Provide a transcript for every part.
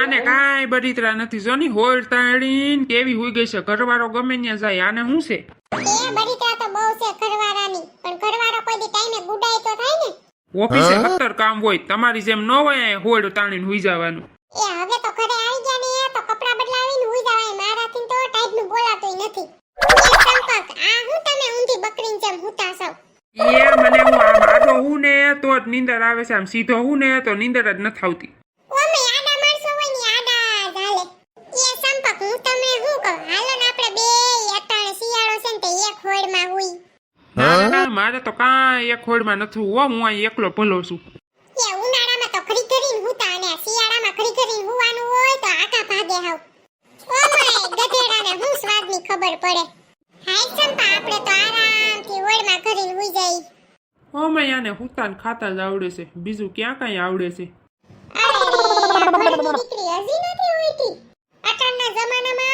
આને કાંઈ બળીતરા નથી. જોની હોલ હોળ તાણીન કેવી હોઈ ગઈ છે? ઘરવાળો ગમે ત્યાં જાય. આને શું છે? એ બળીતરા તો બહુ છે ઘરવાળાની. પણ ઘરવાળો કોઈ દી ટાઈમે ગુડાય તો થાય ને? ઓફિસે સત્તર કામ હોય. તમારી જેમ ન હોય હોલ હોળ તાણીને હુઈ જવાનું. એ હવે તો ઘરે આવી ગયા ને તો કપડા બદલાવીને હુઈ જવાય. મારાથી તો બોલાતુંય નથી. એ ચંપક આ હું તમે ઊંધી બકરીની જેમ હુતા છો? એ મને હું આમ આડો હું ને તો જ નીંદર આવે છે. આમ સીધો હું ને તો નીંદર જ નથી આવતી ઓમે આડા માણસો હોય ને આડા જ હાલે એ ચંપક હું તમને શું કહું હાલો ને આપણે બે અટાણે શિયાળો છે ને તે એક હોડમાં હુઈ ના ના, ના મારે તો કાંઈ એક હોળમાં નથી હો હું અહીં એકલો ભલો છું. એ ઉનાળામાં તો ખરી ખરીને હુતા અને શિયાળામાં ખરી ખરીને હુવાનું હોય તો આકા ભાગે હાવ. ઓમાય ગધેડાને હું સ્વાદની ખબર પડે. હાય ચંપા આપણે તો આરામથી હોડમાં કરીને હુઈ જઈ આને હુતા ને ખાતા જ આવડે છે. બીજું ક્યાં કાંઈ આવડે છે? અરે ભોળીની દીકરી હજી નથી ઉઠી અટાણના જમાનામાં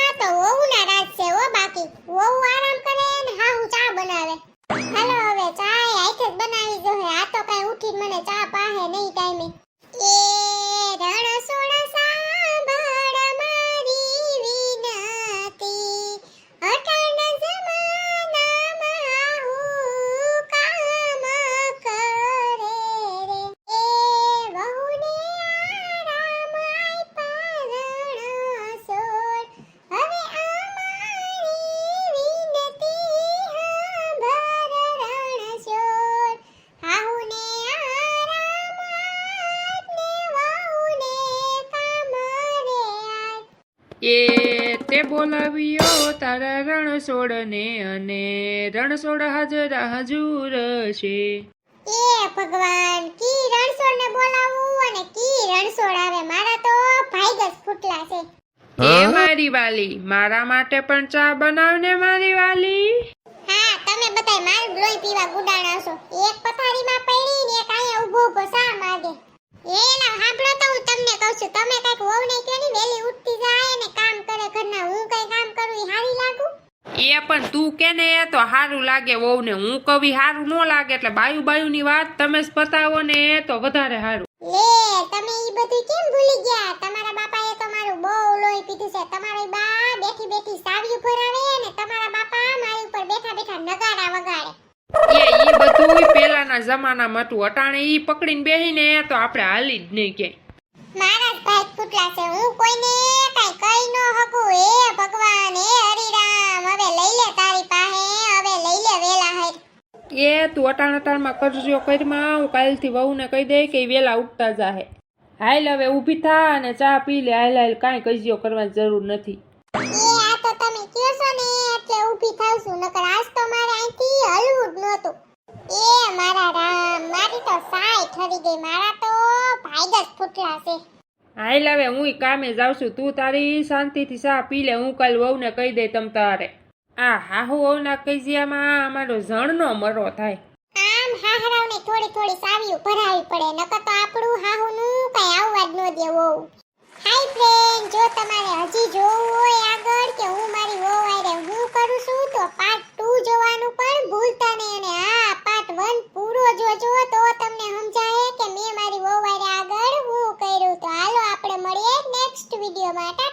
એ તે બોલાવ્યો તારા રણછોડને અને રણછોડ હાજર હજુર છે. એ ભગવાન કી રણછોડને બોલાવું અને કી રણછોડ આવે? મારા તો ભાઈ જ ફૂટલા છે. એ મારી વાલી મારા માટે પણ ચા બનાવ ને મારી વાલી. હા તમે બધાય મારું લોહી પીવા ગુડાણા છો. એક પથારીમાં પડી ને એક અહીંયા ઊભો ઊભો શા માગે? એલા હાંભળો તો હું તમને કહું છું. તમે કંઈક વહુને કે ની વેલી ઉઠતી જાય ને કામ કરે ઘરના હું કઈ કામ કરું ઈ હારી લાગુ એ પણ તું કે ને એ તો સારું લાગે વહુ ને હું કવિ સારું ન લાગે એટલે બાયુ બાયુ ની વાત તમે જ પતાવો ને એ તો વધારે સારું લે તમે ઈ બધું કેમ ભૂલી ગયા? તમારા બાપાએ તો મારું બહુ લોહી પીધું છે. તમારી બા બેઠી બેઠી સાવ્યું ભરાવે ને તમારા બાપા મારી ઉપર બેઠા બેઠા નગાડા વગાડે. એ ઈ બધું પેલાના જમાનામાં હતું. અટાણે ઈ પકડીને બેહીને એ તો આપણે હાલી જ નહીં કે મારા ભાઈ ફૂટલા છે. હું કોઈને કઈ કહી ન હકું હે તું અટાણ અટાણમાં કરજો કરમાં હું કાલથી વહુને કહી દે કે વેલા ઉઠતા જાહે. હાલ હવે ઊભી થા અને ચા પી લે. હાલ હાલ કાંઈ કજિયો કરવાની જરૂર નથી. હાલ હવે હું કામે જાઉં છું. તું તારી શાંતિથી ચા પી લે. હું કાલ વહુને કહી દે તમ તારે. આ હાહુઓના કૈજિયામાં અમારો જણનો મરો થાય. આમ હાહરાઓને થોડી થોડી સાવીયું ભરાવી પડે, નકર તો આપણું હાહુનું કઈ આવવા જ ન દેવો હાય ફ્રેન્ડ જો તમારે હજી જોવું હોય આગળ કે હું મારી વહુ આરે હું કરું છું, તો પાર્ટ 2 જોવાનું પણ ભૂલતા નહીં અને હા પાર્ટ 1 પૂરો જોજો, તો તમને સમજાય કે મેં મારી વહુ આરે આગળ હું કર્યું. તો હાલો, આપણે મળીએ નેક્સ્ટ વિડિયો માટે.